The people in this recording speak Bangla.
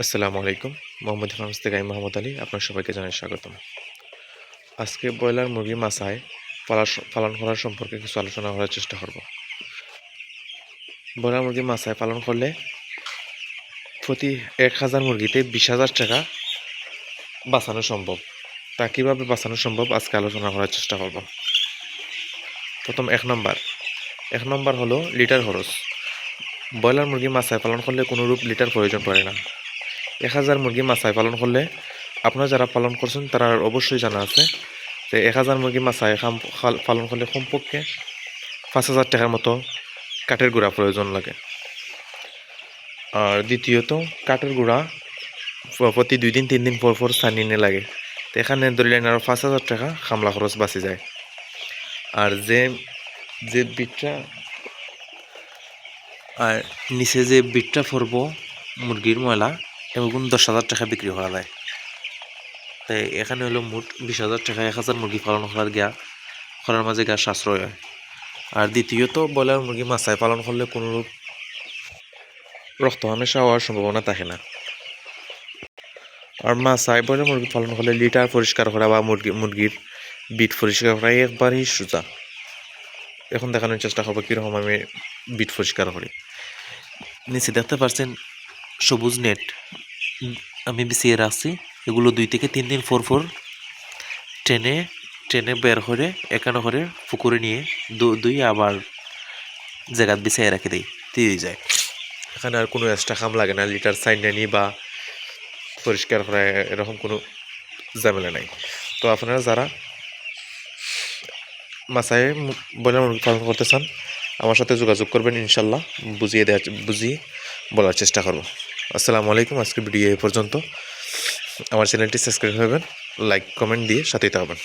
আসসালামু আলাইকুম। মোহাম্মদ ফার্মস থেকে আমি মোহাম্মদ আলী, আপনার সবাইকে জানাই স্বাগতম। আজকে ব্রয়লার মুরগি মাছায় পালা- পালন করার সম্পর্কে কিছু আলোচনা করার চেষ্টা করব। ব্রয়লার মুরগি মাছায় পালন করলে প্রতি এক হাজার মুরগিতে বিশ হাজার টাকা বাঁচানো সম্ভব। তা কীভাবে বাঁচানো সম্ভব? আজকে আলোচনা করার চেষ্টা করব। প্রথম এক নম্বর। এক নম্বর হলো লিটার খরচ। ব্রয়লার মুরগি মাছায় পালন করলে কোনোরূপ লিটার প্রয়োজন পড়ে না। এক হাজার মুরগি মাছায় পালন করলে আপনারা যারা পালন করছেন, তারা অবশ্যই জানা আছে যে এক হাজার মুরগি মাছায় পালন করলে কমপক্ষে পাঁচ হাজার টাকার মতো কাঠের গুঁড়া প্রয়োজন লাগে। আর দ্বিতীয়ত, কাঠের গুঁড়া প্রতি দুই দিন, তিন দিন পর পর ছানি লাগে। তো এখানে ধরিলেন আরও পাঁচ হাজার টাকা খামলা খরচ বাঁচি যায়। আর যে যে বিটটা, আর নিচে যে বিটটা পড়ব মুরগির ময়লা এগুলো দশ হাজার টাকা বিক্রি করা যায়। তাই এখানে হলো মোট বিশ হাজার টাকা, এক হাজার মুরগি পালন করার গিয়া, করার মাঝে গা সাশ্রয় হয়। আর দ্বিতীয়ত ব্রয়লার মুরগি মাছায় পালন করলে কোনো রক্ত হামেশা হওয়ার সম্ভাবনা থাকে না। আর মাছায় ব্রয়লার মুরগি পালন করলে লিটার পরিষ্কার করা বা মুরগি, মুরগির বিট পরিষ্কার করা একবারই সোজা। এখন দেখানোর চেষ্টা করব কীরকম আমি বিট পরিষ্কার করি। নিচে দেখতে পাচ্ছেন সবুজ নেট। আমি বিছিয়ে রাখছি। এগুলো দুই থেকে তিন দিন পর পর ট্রেনে ট্রেনে বের করে একানো করে পুকুরে নিয়ে দুই আবার জায়গাত বিছিয়ে রাখি দিই দিয়ে যায়। এখানে আর কোনো এক্সট্রা খাম লাগে না লিটার সাইন নেনি বা পরিষ্কার করা এরকম কোনো ঝামেলা নাই। তো আপনারা যারা মাছায় ব্রয়লার মুরগি পালন করতে চান, আমার সাথে যোগাযোগ করবেন ইনশাল্লাহ, বুঝিয়ে দেওয়ার বুঝিয়ে বলার চেষ্টা করব। আসসালামু আলাইকুম, আজকের ভিডিও এ পর্যন্ত। আমার চ্যানেলটি সাবস্ক্রাইব করবেন লাইক কমেন্ট দিয়ে সাথে থাকবেন।